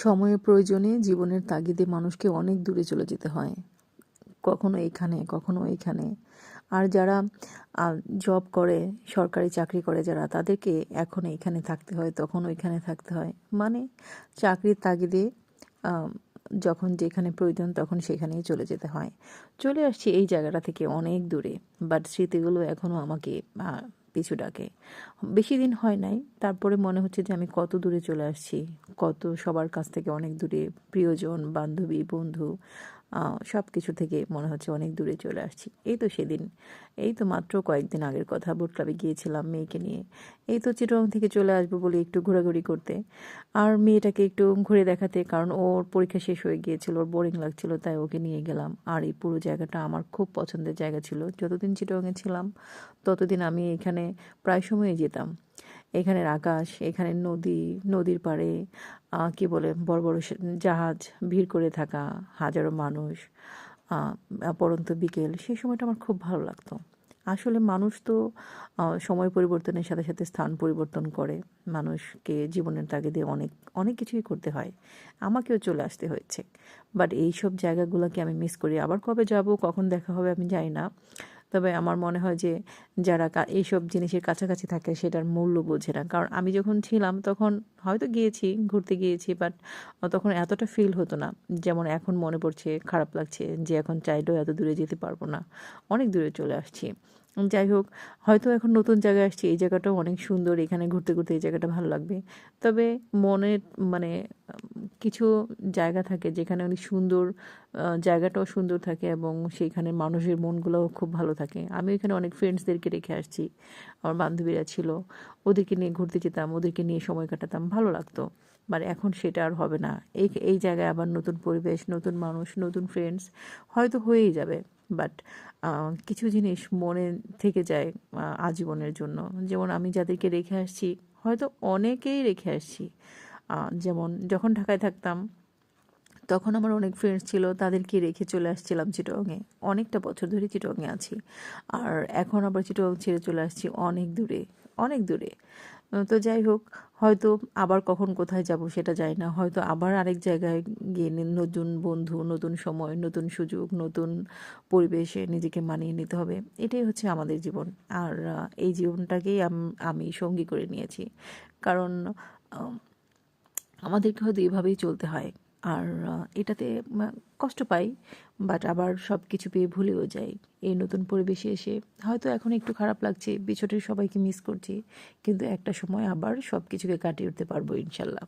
সময়ের প্রয়োজনে জীবনের তাগিদে মানুষকে অনেক দূরে চলে যেতে হয়। কখনো এইখানে কখনো এইখানে আর যারা জব করে, সরকারি চাকরি করে যারা, তাদেরকে এখন এইখানে থাকতে হয়, তখন ওইখানে থাকতে হয়। মানে চাকরির তাগিদে যখন যেখানে প্রয়োজন তখন সেখানেই চলে যেতে হয়। চলে আসছি এই জায়গাটা থেকে অনেক দূরে বাট স্মৃতিগুলো এখনও আমাকে পিছু ডাকে বেশি দিন হয় নাই, তারপরে মনে হচ্ছে যে আমি কত দূরে চলে আসছি, কত সবার কাছ থেকে অনেক দূরে প্রিয়জন, বান্ধবী, বন্ধু সব কিছু থেকে মনে হচ্ছে অনেক দূরে চলে আসছি। এই তো সেদিন, এই তো মাত্র কয়েকদিন আগের কথা, বোট ক্লাবে গিয়েছিলাম মেয়েকে নিয়ে। এই তো চিটং থেকে চলে আসব বলে একটু ঘোরাঘুরি করতে। আর মেয়েটাকে একটু ঘুরে দেখাতে, কারণ ওর পরীক্ষা শেষ হয়ে গিয়েছিল, ওর বোরিং লাগছিল, তাই ওকে নিয়ে গেলাম। আর এই পুরো জায়গাটা আমার খুব পছন্দের জায়গা ছিল। যতদিন চিটংয়ে ছিলাম, ততদিন আমি এখানে প্রায় সময়ই যেতাম। এখানের আকাশ, এখানের নদী, নদীর পাড়ে কি বলে, বড় বড় জাহাজ ভিড় করে থাকা হাজারো মানুষ পরন্ত বিকেল, সেই সময়টা আমার খুব ভালো লাগতো। আসলে মানুষ তো সময় পরিবর্তনের সাথে সাথে স্থান পরিবর্তন করে। মানুষকে জীবনের তাগিদে অনেক অনেক কিছুই করতে হয়। আমাকেও চলে আসতে হয়েছে। বাট এই সব জায়গাগুলোকে আমি মিস করি। আবার কবে যাব, কখন দেখা হবে আমি জানি না। তবে আমার মনে হয় যে যারা এইসব জিনিসের কাছাকাছি থাকে সেটার মূল্য বোঝে না। কারণ আমি যখন ছিলাম তখন হয়তো গিয়েছি, ঘুরতে গিয়েছি বাট তখন এতটা ফিল হতো না, যেমন এখন মনে পড়ছে, খারাপ লাগছে যে এখন চাইলেও এত দূরে যেতে পারব না, অনেক দূরে চলে আসছি। যাই হোক, হয়তো এখন নতুন জায়গায় আসছি, এই জায়গাটাও অনেক সুন্দর, এখানে ঘুরতে ঘুরতে এই জায়গাটা ভালো লাগবে। তবে মনের মানে কিছু জায়গা থাকে যেখানে অনেক সুন্দর জায়গাটাও সুন্দর থাকে এবং সেইখানে মানুষের মনগুলোও খুব ভালো থাকে। আমি এখানে অনেক ফ্রেন্ডসদেরকে রেখে আসছি। আমার বান্ধবীরা ছিল। ওদেরকে নিয়ে ঘুরতে যেতাম, ওদেরকে নিয়ে সময় কাটাতাম, ভালো লাগতো। মানে এখন সেটা আর হবে না। এই এই জায়গায় আবার নতুন পরিবেশ, নতুন মানুষ, নতুন ফ্রেন্ডস হয়তো হয়েই যাবে। বাট কিছু জিনিস মনে থেকে যায় আজীবনের জন্য। যেমন আমি যাদেরকে রেখে আসছি, হয়তো অনেকেই রেখে আসছি। যেমন যখন ঢাকায় থাকতাম তখন আমার অনেক ফ্রেন্ডস ছিল, তাদেরকে রেখে চলে আসছিলাম চিটংয়ে অনেকটা বছর ধরে চিটংয়ে আছি। আর এখন আবার চিটং ছেড়ে চলে আসছি অনেক দূরে অনেক দূরে। তো যাই হোক, হয়তো আবার কখন কোথায় যাব সেটা যায় না। হয়তো আবার আরেক জায়গায় গিয়ে নতুন বন্ধু, নতুন সময়, নতুন সুযোগ, নতুন পরিবেশে নিজেকে মানিয়ে নিতে হবে। এটাই হচ্ছে আমাদের জীবন। আর এই জীবনটাকেই আমি সঙ্গী করে নিয়েছি। কারণ আমাদেরকে হয়তো এভাবেই চলতে হয়। আর এটাতে কষ্ট পাই বাট আবার সব কিছু পেয়ে ভুলেও যাই। এই নতুন পরিবেশে এসে হয়তো এখন একটু খারাপ লাগছে পিছনের সবাইকে মিস করছি, কিন্তু একটা সময় আবার সব কিছুকে কাটিয়ে উঠতে পারব, ইনশাল্লাহ।